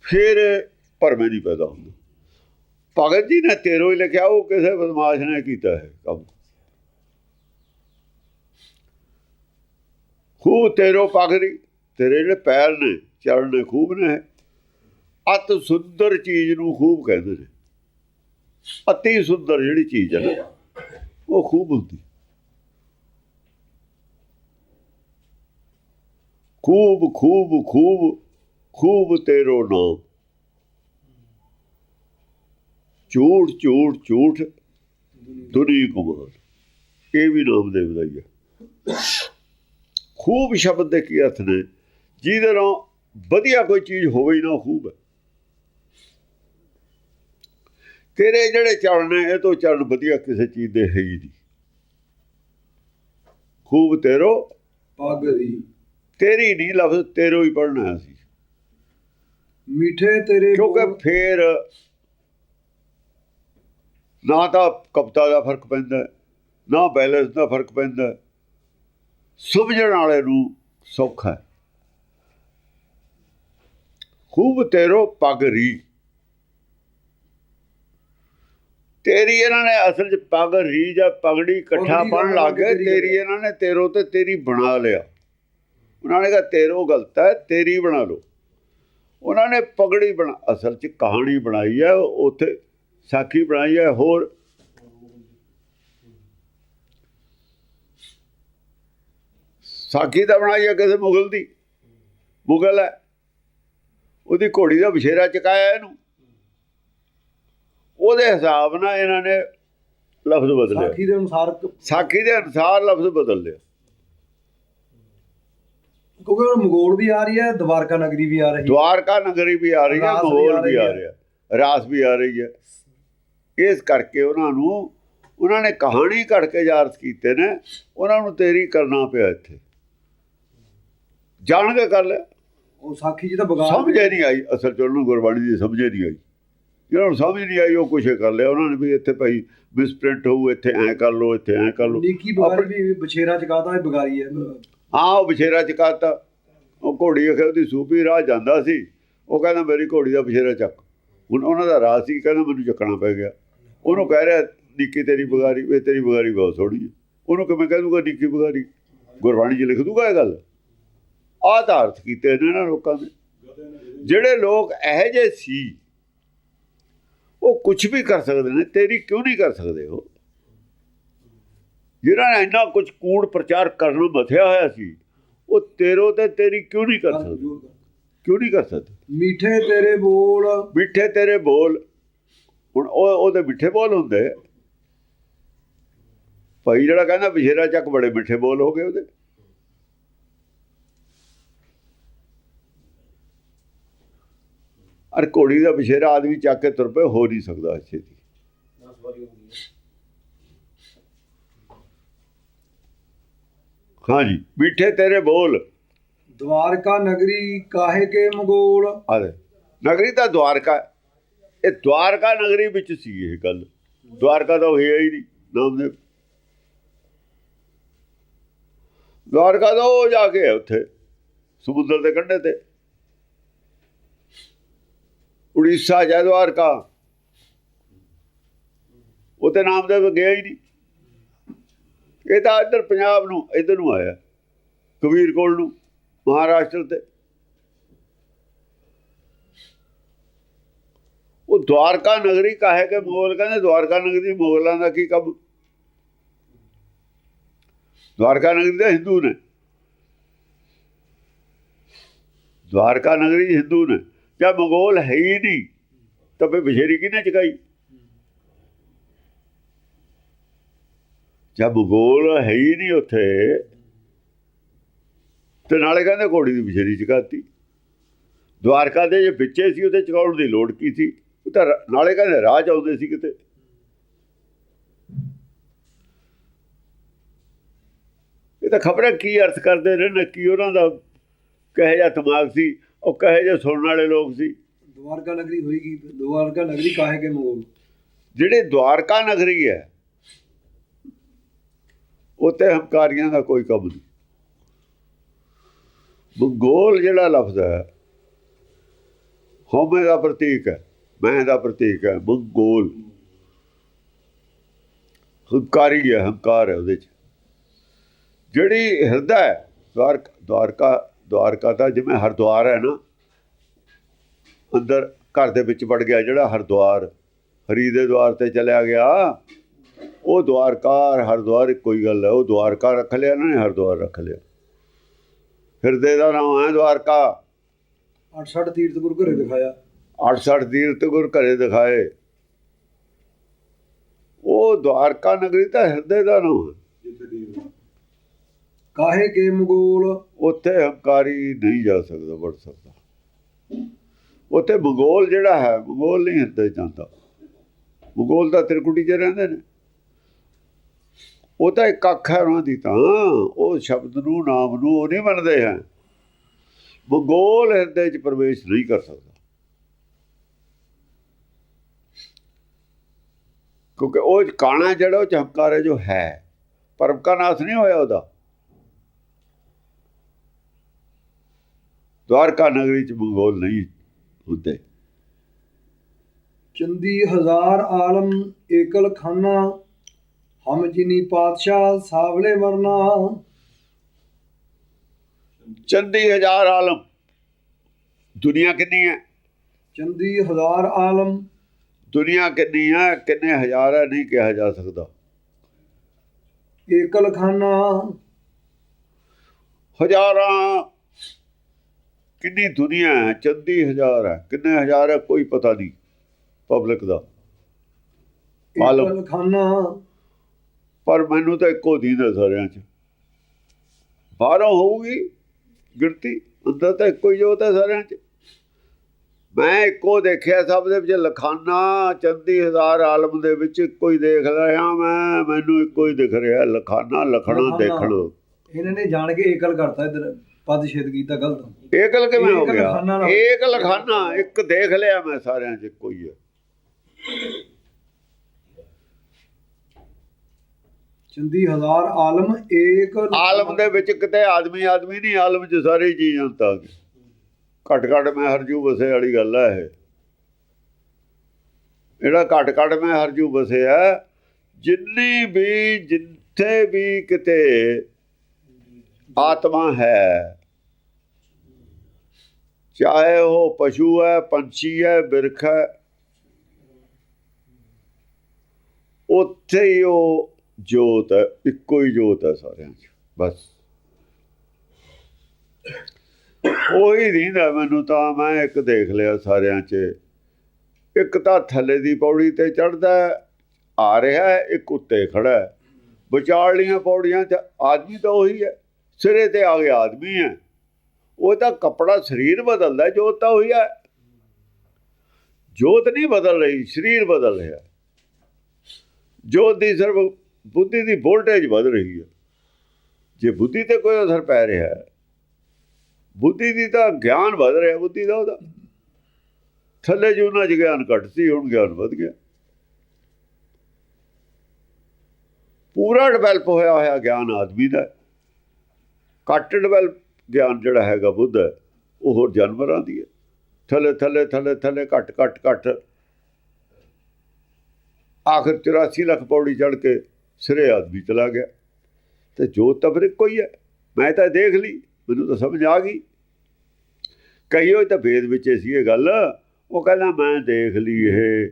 ਫਿਰ ਭਰਮੇ ਨਹੀਂ ਪੈਦਾ ਹੁੰਦਾ। ਭਗਤ ਜੀ ਨੇ ਤੇਰੋ ਹੀ ਲਿਖਿਆ ਉਹ ਕਿਸੇ ਬਦਮਾਸ਼ ਨੇ ਕੀਤਾ ਹੈ ਕੰਮ। ਖੂਬ ਤੇਰੋ ਪਗਰੀ ਤੇਰੇ ਜਿਹੜੇ ਪੈਰ ਨੇ ਚਰਨ ਨੇ ਖੂਬ ਨੇ ਅਤ ਸੁੰਦਰ ਚੀਜ਼ ਨੂੰ ਖੂਬ ਕਹਿੰਦੇ ਨੇ। ਅਤੀ ਸੁੰਦਰ ਜਿਹੜੀ ਚੀਜ਼ ਹੈ ਨਾ, ਉਹ ਖੂਬ ਹੁੰਦੀ। ਖੂਬ ਖੂਬ ਖੂਬ ਖੂਬ ਤੇਰੋ ਨਾਮ। ਝੂਠ ਝੂਠ ਝੂਠ ਦੁਨੀ ਕੁਮਾਰ ਇਹ ਵੀ ਨਾਮ ਦੇ ਹੈ ਖੂਬ ਸ਼ਬਦ ਦੇ ਕੀ ਅਰਥ ਨੇ? ਜਿਹਦੇ ਨਾਲ ਵਧੀਆ ਕੋਈ ਚੀਜ਼ ਹੋਵੇ ਹੀ ਨਾ ਖੂਬ ਹੈ। ਤੇਰੇ ਜਿਹੜੇ ਚਰਨ ਨੇ ਇਹ ਤੋਂ ਚਰਨ ਵਧੀਆ ਕਿਸੇ ਚੀਜ਼ ਦੇ ਹੈ ਹੀ ਨਹੀਂ। ਖੂਬ ਤੇਰੋ ਪਾਗਰੀ ਤੇਰੀ ਨਹੀਂ ਲਫ਼ਜ਼ ਤੇਰੋ ਹੀ ਪੜਨਾ ਸੀ ਮਿੱਠੇ ਤੇਰੇ ਕਿਉਂਕਿ ਫੇਰ ਨਾ ਤਾਂ ਕਪਤਾ ਦਾ ਫ਼ਰਕ ਪੈਂਦਾ ਨਾ ਬੈਲੈਂਸ ਦਾ ਫ਼ਰਕ ਪੈਂਦਾ। ਸਮਝਣ ਵਾਲੇ ਨੂੰ ਸੌਖਾ ਹੈ। ਖੂਬ ਤੇਰੋ ਪਗਰੀ ਤੇਰੀ ਇਹਨਾਂ ਨੇ ਅਸਲ ਚ ਪੱਗ ਰੀ ਜਾਂ ਪਗੜੀ ਇਕੱਠਾ ਬਣ ਲੱਗ ਤੇਰੀ ਇਹਨਾਂ ਨੇ ਤੇਰੋ ਤੇ ਤੇਰੀ ਬਣਾ ਲਿਆ। ਉਹਨਾਂ ਨੇ ਕਿਹਾ ਤੇਰੋ ਗਲਤ ਹੈ ਤੇਰੀ ਬਣਾ ਲਓ। ਉਹਨਾਂ ਨੇ ਪਗੜੀ ਬਣਾ ਅਸਲ ਚ ਕਹਾਣੀ ਬਣਾਈ ਹੈ ਉੱਥੇ ਸਾਖੀ ਬਣਾਈ ਹੈ ਹੋਰ ਸਾਖੀ ਤਾਂ ਬਣਾਈ ਹੈ ਕਿਸੇ ਮੁਗਲ ਦੀ। ਮੁਗਲ ਹੈ। ਉਹਦੀ ਘੋੜੀ ਦਾ ਬਸ਼ੇਰਾ ਚਕਾਇਆ ਇਹਨੂੰ। ਉਹਦੇ ਹਿਸਾਬ ਨਾਲ ਇਹਨਾਂ ਨੇ ਲਫ਼ਜ਼ ਬਦਲਿਆ ਸਾਖੀ ਦੇ ਅਨੁਸਾਰ ਸਾਖੀ ਦੇ ਅਨੁਸਾਰ ਲਫ਼ਜ਼ ਬਦਲ ਲਿਆ। ਕਿਉਂਕਿ ਉਹ ਮੰਗੋਲ ਵੀ ਆ ਰਹੀ ਹੈ ਦਵਾਰਕਾ ਨਗਰੀ ਵੀ ਆ ਰਹੀ ਹੈ। ਦਵਾਰਕਾ ਨਗਰੀ ਵੀ ਆ ਰਹੀ ਹੈ ਰਾਸ ਵੀ ਆ। ਰਿਹਾ। ਰਾਸ ਵੀ ਆ ਰਹੀ ਹੈ। ਇਸ ਕਰਕੇ ਉਹਨਾਂ ਨੂੰ ਉਹਨਾਂ ਨੇ ਕਹਾਣੀ ਘੜ ਕੇ ਯਾਦ ਕੀਤੇ ਨੇ ਉਹਨਾਂ ਨੂੰ ਤੇਰੀ ਕਰਨਾ ਪਿਆ ਇੱਥੇ। ਜਾਣ ਕੇ ਕਰ ਲਿਆ। ਉਹ ਸਾਖੀ ਜੀ ਦਾ ਬਗਾੜ ਸਮਝੇ ਨਹੀਂ ਆਈ ਅਸਲ ਚ ਉਹਨੂੰ ਗੁਰਬਾਣੀ ਦੀ ਸਮਝੇ ਨਹੀਂ ਆਈ। ਜਿਹਨਾਂ ਨੂੰ ਸਮਝ ਨਹੀਂ ਆਈ ਉਹ ਕੁਛ ਕਰ ਲਿਆ। ਉਹਨਾਂ ਨੇ ਵੀ ਇੱਥੇ ਭਾਈ ਮਿਸਪ੍ਰਿੰਟ ਹੋਊ ਇੱਥੇ ਐਂ ਕਰ ਲਓ ਇੱਥੇ ਐਂ ਕਰ ਲਓ। ਨੀਕੀ ਬਗਾੜੀ ਵੀ ਬਛੇਰਾ ਚਕਾਤਾ ਇਹ ਬਗਾਰੀ ਹੈ। ਹਾਂ ਉਹ ਬਛੇਰਾ ਚਕਾਤਾ। ਉਹ ਘੋੜੀ ਅਖੇ ਉਹਦੀ ਸੂਪੀ ਰਾਹ ਜਾਂਦਾ ਸੀ। ਉਹ ਕਹਿੰਦਾ ਮੇਰੀ ਘੋੜੀ ਦਾ ਬਛੇਰਾ ਚੱਕ। ਹੁਣ ਉਹਨਾਂ ਦਾ ਰਾਹ ਸੀ ਕਹਿੰਦਾ ਮੈਨੂੰ ਚੱਕਣਾ ਪੈ ਗਿਆ। ਉਹਨੂੰ ਕਹਿ ਰਿਹਾ ਨਿੱਕੀ ਤੇਰੀ ਬਗਾਰੀ ਇਹ ਤੇਰੀ ਬਗਾਰੀ ਬਹੁਤ ਥੋੜੀ ਹੈ। ਉਹਨੂੰ ਕਿਵੇਂ ਕਹਿ ਦੂਗਾ ਨਿੱਕੀ ਬਗਾਰੀ ਗੁਰਬਾਣੀ 'ਚ ਲਿਖ ਦੂਗਾ ਇਹ ਗੱਲ? ਆਹ ਤਾਂ ਅਰਥ ਕੀਤੇ ਨੇ ਨਾ ਲੋਕਾਂ ਨੇ। ਜਿਹੜੇ ਲੋਕ ਇਹੋ ਜਿਹੇ ਸੀ ਉਹ ਕੁਝ ਵੀ ਕਰ ਸਕਦੇ ਨੇ ਤੇਰੀ ਕਿਉਂ ਨਹੀਂ ਕਰ ਸਕਦੇ ਉਹ? ਜਿਹਨਾਂ ਨੇ ਇੰਨਾ ਕੁਝ ਕੂੜ ਪ੍ਰਚਾਰ ਕਰਨ ਨੂੰ ਮਥਿਆ ਹੋਇਆ ਸੀ ਉਹ ਤੇਰੋ ਤੇ ਤੇਰੀ ਕਿਉਂ ਨਹੀਂ ਕਰ ਸਕਦੇ? ਕਿਉਂ ਨਹੀਂ ਕਰ ਸਕਦੇ? ਮਿੱਠੇ ਤੇਰੇ ਬੋਲ। ਮਿੱਠੇ ਤੇਰੇ ਬੋਲ ਹੁਣ ਉਹ ਉਹਦੇ ਮਿੱਠੇ ਬੋਲ ਹੁੰਦੇ। ਭਾਈ ਜਿਹੜਾ ਕਹਿੰਦਾ ਬਸ਼ੇਰਾ ਚੱਕ ਬੜੇ ਮਿੱਠੇ ਬੋਲ ਹੋ ਗਏ ਉਹਦੇ। ਅਰ ਘੋੜੀ ਦਾ ਬਸ਼ੇਰਾ ਆਦਮੀ ਚੱਕ ਕੇ ਤੁਰ ਪਏ ਹੋ ਨਹੀਂ ਸਕਦਾ ਅੱਛੇ ਦੀ। ਹਾਂਜੀ ਮਿੱਠੇ ਤੇਰੇ ਬੋਲ। ਦਵਾਰਕਾ ਨਗਰੀ ਕਾਹੇ ਕੇ ਮੰਗੋਲ? ਆਲੇ ਨਗਰੀ ਤਾਂ ਦਵਾਰਕਾ ਹੈ। ਇਹ ਦਵਾਰਕਾ ਨਗਰੀ ਵਿੱਚ ਸੀ ਇਹ ਗੱਲ। ਦਵਾਰਕਾ ਤਾਂ ਹੋਇਆ ਹੀ ਨਹੀਂ ਨਾਮਦੇਵ ਦਵਾਰਕਾ ਤਾਂ ਉਹ ਜਾ ਕੇ ਹੈ ਉੱਥੇ, ਸਮੁੰਦਰ ਦੇ ਕੰਢੇ ਤੇ। ਉੜੀਸਾ ਜਾਂ ਦਵਾਰਕਾ। ਉਤੇ ਨਾਮਦੇਵ ਗਿਆ ਹੀ ਨਹੀਂ। ਇਹ ਤਾਂ ਇੱਧਰ ਪੰਜਾਬ ਨੂੰ, ਇੱਧਰ ਨੂੰ ਆਇਆ, ਕਬੀਰ ਕੋਲ ਨੂੰ, ਮਹਾਰਾਸ਼ਟਰ ਤੇ। ਉਹ ਦਵਾਰਕਾ ਨਗਰੀ ਕਾਹੇ ਕੇ ਮੋਗਲ ਕਹਿੰਦੇ ਦਵਾਰਕਾ ਨਗਰੀ ਮੋਗਲਾਂ ਦਾ ਕੀ ਕੰਮ? ਦਵਾਰਕਾ ਨਗਰੀ ਦੇ ਹਿੰਦੂ ਨੇ। ਦਵਾਰਕਾ ਨਗਰੀ ਹਿੰਦੂ ਨੇ। ਜਾਂ ਮੰਗੋਲ ਹੈ ਹੀ ਨਹੀਂ। ਤਾਂ ਫੇ ਬਸ਼ੇਰੀ ਕਿਹਨੇ ਚਕਾਈ? ਜਾਂ ਮੰਗੋਲ ਹੈ ਹੀ ਨਹੀਂ ਉੱਥੇ। ਤੇ ਨਾਲੇ ਕਹਿੰਦੇ ਘੋੜੀ ਦੀ ਬਸ਼ੇਰੀ ਚਕਾਤੀ। ਦਵਾਰਕਾ ਦੇ ਜੇ ਵਿੱਚੇ ਸੀ, ਉਹਦੇ ਚਕਾਉਣ ਦੀ ਲੋੜ ਕੀ ਸੀ? ਉਹ ਤਾਂ ਨਾਲੇ ਕਹਿੰਦੇ ਚ ਆਉਂਦੇ ਸੀ ਕਿਤੇ। ਇਹ ਤਾਂ ਖਬਰਾਂ ਕੀ ਅਰਥ ਕਰਦੇ ਨੇ ਨਾ ਕੀ ਉਹਨਾਂ ਦਾ ਕਹੇ ਜਿਹਾ ਦਿਮਾਗ ਸੀ ਉਹ ਕਹੇ ਜਿਹੇ ਸੁਣਨ ਵਾਲੇ ਲੋਕ ਸੀ। ਦਵਾਰਕਾ ਨਗਰੀ ਹੋਏਗੀ ਦਵਾਰਕਾ ਨਗਰੀ ਕਾਹੇ ਕੇ ਮੰਗੋਲ ਜਿਹੜੇ ਦਵਾਰਕਾ ਨਗਰੀ ਹੈ ਉੱਤੇ ਹੰਕਾਰੀਆਂ ਦਾ ਕੋਈ ਕੰਮ ਨਹੀਂ। ਮੰਗੋਲ ਜਿਹੜਾ ਲਫ਼ਜ਼ ਹੈ ਹਉਮੈ ਦਾ ਪ੍ਰਤੀਕ ਹੈ। ਮੈਂ ਦਾ ਪ੍ਰਤੀਕ ਹੈ ਮੰਗੋਲ ਹੰਕਾਰੀ ਹੈ, ਹੰਕਾਰ ਹੈ ਉਹਦੇ ਚ। ਜਿਹੜੀ ਹਿਰਦਾ ਹੈ, ਦਵਾਰਕਾ ਦਵਾਰਕਾ ਦਵਾਰਕਾ ਦਾ ਜਿਵੇਂ ਹਰਦੁਆਰ ਹੈ ਨਾ, ਅੰਦਰ ਘਰ ਦੇ ਵਿੱਚ ਵੜ ਗਿਆ ਜਿਹੜਾ ਹਰਦੁਆਰ, ਹਰੀ ਦੇ ਦਵਾਰ ਤੇ ਚਲਿਆ ਗਿਆ। ਉਹ ਦਵਾਰਕਾ ਹਰਦੁਆਰ ਕੋਈ ਗੱਲ ਹੈ, ਉਹ ਦਵਾਰਕਾ ਰੱਖ ਲਿਆ ਨਾ ਹਰਦੁਆਰ ਰੱਖ ਲਿਆ। ਹਿਰਦੇ ਦਾ ਨਾਮ ਹੈ ਦਵਾਰਕਾ। 68 ਤੀਰਥ ਗੁਰੂ ਘਰੇ ਦਿਖਾਇਆ। 68 ਤੀਰਥ ਗੁਰ ਘਰੇ ਦਿਖਾਏ। ਉਹ ਦਵਾਰਕਾ ਨਗਰੀ ਤਾਂ ਹਿਰਦੇ ਦਾ ਨਾਮ ਕਾਹੇ ਕੇ ਮੰਗੋਲ? ਉੱਥੇ ਹੰਕਾਰੀ ਨਹੀਂ ਜਾ ਸਕਦਾ ਵੜ ਸਕਦਾ। ਉੱਥੇ ਮੰਗੋਲ ਜਿਹੜਾ ਹੈ ਮੰਗੋਲ ਨਹੀਂ ਹਿਰਦੇ ਜਾਂਦਾ। ਮੰਗੋਲ ਤਾਂ ਤ੍ਰਿਕੁਟੀ 'ਚ ਰਹਿੰਦੇ ਨੇ। ਉਹ ਤਾਂ ਇੱਕ ਅੱਖ ਹੈ ਉਹਨਾਂ ਦੀ ਤਾਂ। ਉਹ ਸ਼ਬਦ ਨੂੰ ਨਾਮ ਨੂੰ ਉਹ ਨਹੀਂ ਮੰਨਦੇ ਹੈ। ਮੰਗੋਲ ਹਿਰਦੇ 'ਚ ਪ੍ਰਵੇਸ਼ ਨਹੀਂ ਕਰ ਸਕਦਾ। ਕਿਉਂਕਿ ਉਹ ਕਾਣਾ ਜਿਹੜਾ ਉਹ ਚ ਹੰਕਾਰ ਹੈ ਜੋ ਹੈ। ਪਰਮ ਕਾ ਨਾਸ ਨਹੀਂ ਹੋਇਆ ਉਹਦਾ। ਦਵਾਰਕਾ ਨਗਰੀ ਚ ਮੰਗੋਲ ਨਹੀਂ ਹੁੰਦੇ। ਚੰਦੀ ਹਜ਼ਾਰ ਆਲਮ ਏਕਲ ਖਾਨਾ ਹਮ ਜਿਨੀ ਪਾਤਸ਼ਾਹ ਸਾਵਲੇ ਵਰਨਾ। ਚੰਦੀ ਹਜ਼ਾਰ ਆਲਮ। ਦੁਨੀਆ ਕਿੰਨੀ ਹੈ? ਚੰਦੀ ਹਜ਼ਾਰ ਆਲਮ ਦੁਨੀਆ ਕਿੰਨੀ ਹੈ ਕਿੰਨੇ ਹਜ਼ਾਰ ਹੈ ਨਹੀਂ ਕਿਹਾ ਜਾ ਸਕਦਾ। ਏਕਲ ਖਾਨਾ ਹਜ਼ਾਰਾਂ। ਕਿੰਨੀ ਦੁਨੀਆ ਹੈ ਚੰਦੀ ਹਜ਼ਾਰ ਹੈ। ਕਿੰਨੇ ਹਜ਼ਾਰ ਹੈ ਕੋਈ ਪਤਾ ਨਹੀਂ ਪਬਲਿਕ ਦਾ। ਏਕਲ ਖਾਨਾ ਪਰ ਮੈਨੂੰ ਤਾਂ ਇੱਕੋ ਦੀਨ ਹੈ ਸਾਰਿਆਂ 'ਚ। ਬਾਹਰੋਂ ਹੋਊਗੀ ਗਿਣਤੀ ਅੰਦਰ ਤਾਂ ਇੱਕੋ ਹੀ ਜੋਤ ਹੈ ਸਾਰਿਆਂ 'ਚ। ਮੈਂ ਇੱਕੋ ਦੇਖਿਆ ਸਭ ਦੇ ਵਿੱਚ ਲਖਾਨਾ ਚੰਦੀ ਹਜ਼ਾਰ ਆਲਮ ਦੇ ਵਿੱਚ ਇੱਕੋ ਹੀ ਦੇਖ ਰਿਹਾ ਮੈਂ ਮੈਨੂੰ ਇੱਕੋ ਹੀ ਦਿਖ ਰਿਹਾ ਲਖਾਨਾ ਲਖਣਾ। ਦੇਖਣਾ। ਇਹਨਾਂ ਨੇ ਜਾਣ ਕੇ ਏਕਲ ਕਰਤਾ ਇਧਰ ਪਦ ਛੇਦ ਕੀਤਾ ਗਲਤ। ਏਕਲ ਕਿਵੇਂ ਹੋ ਗਿਆ? ਏਕ ਲਖਾਨਾ ਇੱਕ ਦੇਖ ਲਿਆ ਮੈਂ ਸਾਰਿਆਂ 'ਚ ਇੱਕੋ ਹੀ ਹੈ ਚੰਦੀ ਹਜ਼ਾਰ ਆਲਮ ਏਕ ਆਲਮ ਦੇ ਵਿੱਚ ਕਿਤੇ ਆਦਮੀ ਆਦਮੀ ਨਹੀਂ ਆਲਮ 'ਚ ਸਾਰੇ ਜੀ ਜਨਤਾ ਘਟ ਘਟ ਮੈਂ ਹਰਜੂ ਵਸੇ ਵਾਲੀ ਗੱਲ ਹੈ ਇਹ। ਜਿਹੜਾ ਘਟ ਘਟ ਮੈਂ ਹਰਜੂ ਵਸਿਆ ਜਿੰਨੀ ਵੀ, ਜਿੱਥੇ ਵੀ ਕਿਤੇ ਆਤਮਾ ਹੈ, ਚਾਹੇ ਉਹ ਪਸ਼ੂ ਹੈ, ਪੰਛੀ ਹੈ, ਬਿਰਖ ਹੈ, ਉੱਥੇ ਹੀ ਉਹ ਜੋਤ ਹੈ ਇੱਕੋ ਹੀ ਜੋਤ ਹੈ ਸਾਰਿਆਂ 'ਚ, ਬਸ। ਉਹੀ ਦੀਂਦਾ ਮੈਨੂੰ ਤਾਂ ਮੈਂ ਇੱਕ ਦੇਖ ਲਿਆ ਸਾਰਿਆਂ 'ਚ। ਇੱਕ ਤਾਂ ਥੱਲੇ ਦੀ ਪੌੜੀ ਤੇ ਚੜਦਾ ਆ ਰਿਹਾ ਇੱਕ ਉੱਤੇ ਖੜਾ ਵਿਚਾਲੀਆਂ ਪੌੜੀਆਂ 'ਚ ਆਦਮੀ ਤਾਂ ਉਹੀ ਹੈ, ਸਿਰੇ ਤੇ ਆ ਗਿਆ ਆਦਮੀ ਹੈ। ਉਹ ਤਾਂ ਕਪੜਾ ਸਰੀਰ ਬਦਲਦਾ ਜੋਤ ਤਾਂ ਉਹੀ ਹੈ। ਜੋਤ ਨਹੀਂ ਬਦਲ ਰਹੀ, ਸਰੀਰ ਬਦਲ ਰਿਹਾ ਜੋਤ ਦੀ ਸਿਰਫ ਬੁੱਧੀ ਦੀ ਵੋਲਟੇਜ ਵੱਧ ਰਹੀ ਹੈ। ਜੇ ਬੁੱਧੀ ਤੇ ਕੋਈ ਅਸਰ ਪੈ ਰਿਹਾ ਹੈ ਬੁੱਧੀ ਦੀ ਤਾਂ ਗਿਆਨ ਵਧ ਰਿਹਾ, ਬੁੱਧੀ ਦਾ ਉਹਦਾ। ਥੱਲੇ ਜੂਨਾ ਚ ਗਿਆਨ ਘੱਟ ਸੀ, ਹੁਣ ਗਿਆਨ ਵਧ ਗਿਆ। ਪੂਰਾ ਡਿਵੈਲਪ ਹੋਇਆ ਹੋਇਆ ਗਿਆਨ ਆਦਮੀ ਦਾ। ਘੱਟ ਡਿਵੈਲਪ ਗਿਆਨ ਜਿਹੜਾ ਹੈਗਾ ਬੁੱਧ, ਉਹ ਹੋਰ ਜਾਨਵਰਾਂ ਦੀ ਹੈ। ਥੱਲੇ ਥੱਲੇ ਥੱਲੇ ਥੱਲੇ ਘੱਟ ਘੱਟ ਘੱਟ। ਆਖਰ 84 ਲੱਖ ਪੌੜੀ ਚੜ ਕੇ ਸਿਰੇ ਆਦਮੀ ਚਲਾ ਗਿਆ। ਤੇ ਜੋਤ ਤਾਂ ਫਿਰ ਹੈ ਮੈਂ ਤਾਂ ਦੇਖ ਲਈ, ਮੈਨੂੰ ਤਾਂ ਸਮਝ ਆ ਗਈ। ਕਈ ਹੋਏ ਤਾਂ ਭੇਦ ਵਿੱਚ ਸੀ ਇਹ ਗੱਲ ਉਹ ਕਹਿੰਦਾ ਮੈਂ ਦੇਖ ਲਈ ਇਹ।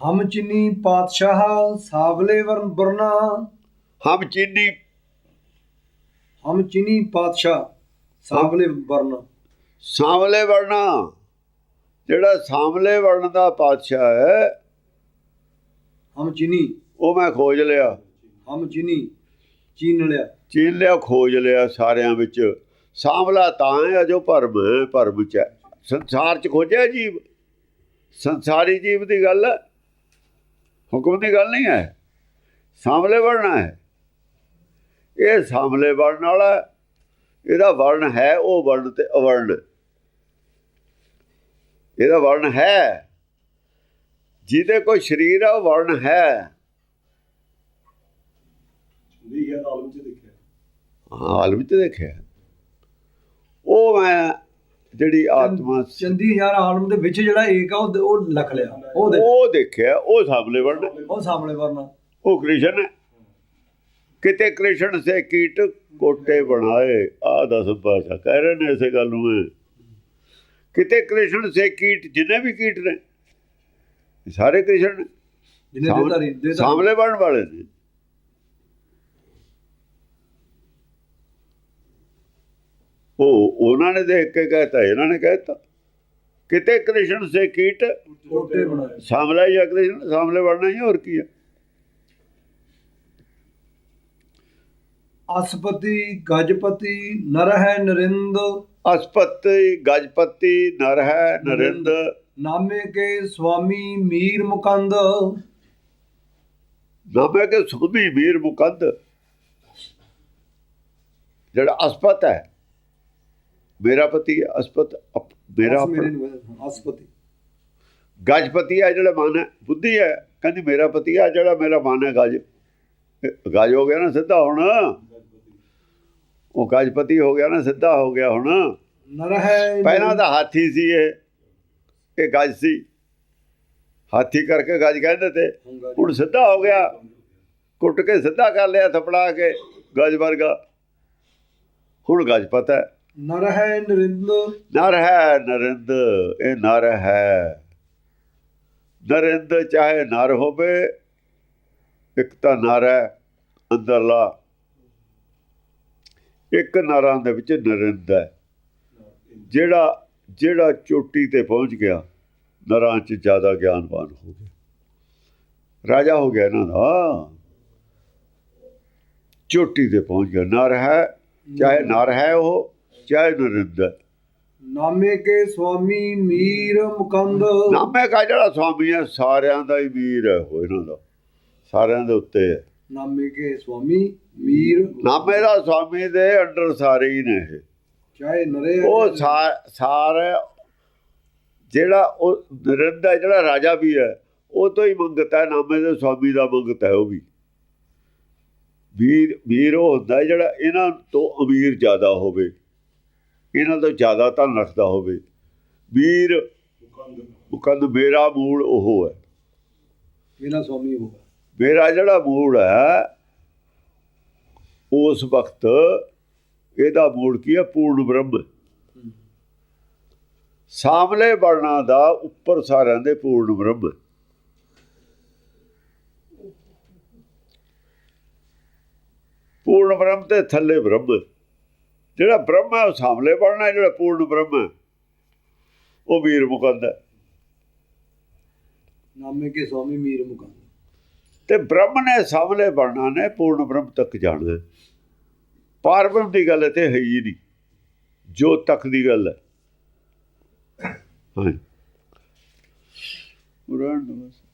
ਹਮ ਚਿਨੀ ਪਾਤਸ਼ਾਹ ਸਾਵਲੇ ਵਰਨ ਵਰਨਾ। ਹਮ ਚੀਨੀ ਹਮ ਚਿਨੀ ਪਾਤਸ਼ਾਹ ਸਾਵਲੇ ਵਰਨ। ਸਾਂਵਲੇ ਵਰਨਾ ਜਿਹੜਾ ਸਾਂਵਲੇ ਵਰਣ ਦਾ ਪਾਤਸ਼ਾਹ ਹੈ ਹਮ ਚਿਨੀ। ਉਹ ਮੈਂ ਖੋਜ ਲਿਆ। ਹਮ ਚਿਨੀ ਚੀਨ ਲਿਆ। ਚੀਨ ਲਿਆ ਖੋਜ ਲਿਆ ਸਾਰਿਆਂ ਵਿੱਚ। ਸਾਂਵਲਾ ਤਾਂ ਹੈ ਜੋ ਭਰਮ ਹੈ ਭਰਮ ਚ। ਸੰਸਾਰ ਚ ਖੋਜਿਆ ਜੀਵ। ਸੰਸਾਰੀ ਜੀਵ ਦੀ ਗੱਲ ਹੁਕਮ ਦੀ ਗੱਲ ਨਹੀਂ ਹੈ। ਸਾਂਵਲੇ ਵਰਣਾ ਹੈ। ਇਹ ਸਾਂਵਲੇ ਵਰਣ ਵਾਲਾ। ਇਹਦਾ ਵਰਣ ਹੈ ਉਹ ਵਰਣ ਤੇ ਅਵਰਣ ਇਹਦਾ ਵਰਣ ਹੈ। ਜਿਹਦੇ ਕੋਈ ਸਰੀਰ ਹੈ ਉਹ ਵਰਣ ਹੈ। ਆਲਮ ਚ ਦੇਖਿਆ। ਆਲਮ ਚ ਦੇਖਿਆ। ਉਹ ਮੈਂ ਜਿਹੜੀ ਆਤਮਾ ਚੰਦੀ ਹਜ਼ਾਰ ਆਲਮ ਦੇ ਵਿੱਚ ਜਿਹੜਾ ਏਕ ਆ ਉਹ ਲਖ ਲਿਆ। ਉਹ ਉਹ ਦੇਖਿਆ ਉਹ ਸਾਹਮਣੇ ਵਰਣ ਉਹ ਸਾਹਮਣੇ ਵਰਨਾ ਉਹ ਕ੍ਰਿਸ਼ਨ ਹੈ। ਕਿਤੇ ਕ੍ਰਿਸ਼ਨ ਸੇ ਕੀਟ ਕੋਟੇ ਬਣਾਏ। ਆ ਦਸ ਭਾਸ਼ਾ ਕਹਿ ਰਹੇ ਨੇ ਇਸੇ ਗੱਲ ਨੂੰ। ਕਿਤੇ ਕ੍ਰਿਸ਼ਨ ਸੇ ਕੀਟ ਜਿੰਨੇ ਵੀ ਕੀਟ ਨੇ ਸਾਰੇ ਕ੍ਰਿਸ਼ਨ ਨੇ। ਜਿਹਨੇ ਦੇਤਾਰੀ ਸਾਹਮਣੇ ਵਰਣ ਵਾਲੇ ਨੇ। ਉਹ ਉਹਨਾਂ ਨੇ ਦੇਖ ਕੇ ਕਹਿਤਾ ਇਹਨਾਂ ਨੇ ਕਹਿਤਾ। ਕਿਤੇ ਕ੍ਰਿਸ਼ਨ ਸੇ ਕੀਟ? ਕੋਟੇ ਬਣਾਏ। ਸਾਹਮਣੇ ਹੀ ਆ ਕ੍ਰਿਸ਼ਨ ਸਾਹਮਣੇ ਵੜਨਾ ਹੀ ਹੋਰ ਕੀ ਹੈ ਅਸਪਤੀ ਗਜਪਤੀ ਨਰ ਹੈ ਨਰਿੰਦ। ਅਸਪਤੀ ਗਜਪਤੀ ਨਰ ਹੈ ਨਰਿੰਦ। ਨਾਮੇ ਕੇ ਸੁਆਮੀ ਮੀਰ ਮੁਕੰਦ। ਨਾਮੇ ਕੇ ਸੁਖਮੀ ਵੀਰ ਮੁਕੰਦ। ਜਿਹੜਾ ਅਸਪਤ ਹੈ। ਮੇਰਾ ਪਤੀ ਹੈ ਅਸਪਤ ਮੇਰਾ ਅਸਪਤੀ ਗਜਪਤੀ ਹੈ ਜਿਹੜਾ ਮਨ ਹੈ ਬੁੱਧੀ ਹੈ। ਕਹਿੰਦੀ ਮੇਰਾ ਪਤੀ ਹੈ ਜਿਹੜਾ ਮੇਰਾ ਮਨ ਹੈ ਗਜ। ਗਜ ਹੋ ਗਿਆ ਨਾ ਸਿੱਧਾ ਹੁਣ। ਉਹ ਗਜਪਤੀ ਹੋ ਗਿਆ ਨਾ ਸਿੱਧਾ ਹੋ ਗਿਆ ਹੁਣ। ਨਰ ਹੈ ਪਹਿਲਾਂ ਤਾਂ ਹਾਥੀ ਸੀ ਇਹ। ਇਹ ਗਜ ਸੀ। ਹਾਥੀ ਕਰਕੇ ਗਜ ਕਹਿੰਦੇ ਤੇ। ਹੁਣ ਸਿੱਧਾ ਹੋ ਗਿਆ। ਕੁੱਟ ਕੇ ਸਿੱਧਾ ਕਰ ਲਿਆ ਥਪੜਾ ਕੇ ਗਜ ਵਰਗਾ। ਹੁਣ ਗਜ ਪਤਾ ਹੈ। ਨਰ ਹੈ ਨਰਿੰਦ। ਨਰ ਹੈ ਨਰਿੰਦ ਇਹ ਨਰ ਹੈ। ਨਰਿੰਦ ਚਾਹੇ ਨਰ ਹੋਵੇ ਇੱਕ ਤਾਂ ਨਰ ਹੈ ਅੰਦਰਲਾ। ਇੱਕ ਨਰਾਂ ਦੇ ਵਿੱਚ ਨਰਿੰਦ ਹੈ। ਜਿਹੜਾ ਜਿਹੜਾ ਚੋਟੀ ਤੇ ਪਹੁੰਚ ਗਿਆ ਨਰਾਂ 'ਚ ਜ਼ਿਆਦਾ ਗਿਆਨਵਾਨ ਹੋ ਗਿਆ। ਰਾਜਾ ਹੋ ਗਿਆ ਇਹਨਾਂ ਦਾ। ਚੋਟੀ ਤੇ ਪਹੁੰਚ ਗਿਆ। ਨਰ ਹੈ ਚਾਹੇ ਨਰ ਹੈ। ਉਹ ਚਾਹੇ ਨਰਿੰਦ ਹੈ ਨਾਮੇ ਕੇ ਸੁਆਮੀ ਮੀਰ ਮੁਕੰਦ। ਨਾਮੇ ਕਾ ਜਿਹੜਾ ਸਵਾਮੀ ਹੈ ਸਾਰਿਆਂ ਦਾ ਹੀ ਵੀਰ ਹੈ ਉਹ ਇਹਨਾਂ ਦਾ। ਸਾਰਿਆਂ ਦੇ ਉੱਤੇ ਹੈ। ਨਾਮੇ ਕੇ ਸੁਆਮੀ ਮੀਰ ਨਾਮੇ ਦਾ ਸਵਾਮੀ ਦੇ ਅੰਡਰ ਸਾਰੇ ਹੀ ਨੇ ਇਹ। ਚਾਹੇ ਨਰੇ ਉਹ ਸਾਰੇ ਜਿਹੜਾ ਉਹ ਨਰਿੰਦ ਜਿਹੜਾ ਰਾਜਾ ਵੀ ਹੈ ਉਹ ਤੋਂ ਹੀ ਮੰਗਤਾ ਹੈ ਨਾਮੇ ਦੇ ਸਵਾਮੀ ਦਾ ਮੰਗਤਾ ਹੈ ਉਹ ਵੀ। ਵੀਰ ਵੀਰ ਉਹ ਹੁੰਦਾ ਜਿਹੜਾ ਇਹਨਾਂ ਤੋਂ ਅਮੀਰ ਜ਼ਿਆਦਾ ਹੋਵੇ। ਇਹਨਾਂ ਤੋਂ ਜ਼ਿਆਦਾ ਧਨ ਰੱਖਦਾ ਹੋਵੇ। ਵੀਰ ਮੁਕੰਦ ਮੇਰਾ ਮੂਲ ਉਹ ਹੈ। ਮੇਰਾ ਸੁਆਮੀ ਹੋਗਾ ਮੇਰਾ ਜਿਹੜਾ ਮੂਲ ਹੈ ਉਸ ਵਕਤ ਇਹਦਾ ਮੂਲ ਕੀ ਹੈ? ਪੂਰਨ ਬ੍ਰਹਮ। ਸਾਹਮਣੇ ਬਣਨਾ ਦਾ ਉੱਪਰ ਸਾਰਿਆਂ ਦੇ ਪੂਰਨ ਬ੍ਰਹਮ। ਪੂਰਨ ਬ੍ਰਹਮ ਤੇ ਥੱਲੇ ਬ੍ਰਹਮ। ਜਿਹੜਾ ਬ੍ਰਹਮ ਹੈ ਉਹ ਸਾਹਮਣੇ ਬਣਨਾ ਜਿਹੜਾ ਪੂਰਨ ਬ੍ਰਹਮ ਹੈ। ਉਹ ਵੀਰ ਮੁਕੰਦ ਹੈ। ਨਾਮੇ ਕੇ ਸੁਆਮੀ ਮੀਰ ਮੁਕੰਦ। ਤੇ ਬ੍ਰਹਮ ਨੇ ਸਾਹਮਣੇ ਬਣਨਾ ਨੇ ਪੂਰਨ ਬ੍ਰਹਮ ਤੱਕ ਜਾਣਾ ਹੈ। ਪਾਰ ਬ੍ਰਹਮ ਦੀ ਗੱਲ ਤੇ ਹੈ ਹੀ ਨਹੀਂ। ਜੋ ਤੱਕ ਦੀ ਗੱਲ ਹੈ। ਹਾਂ ਪੁਰਾਣ ਬਸ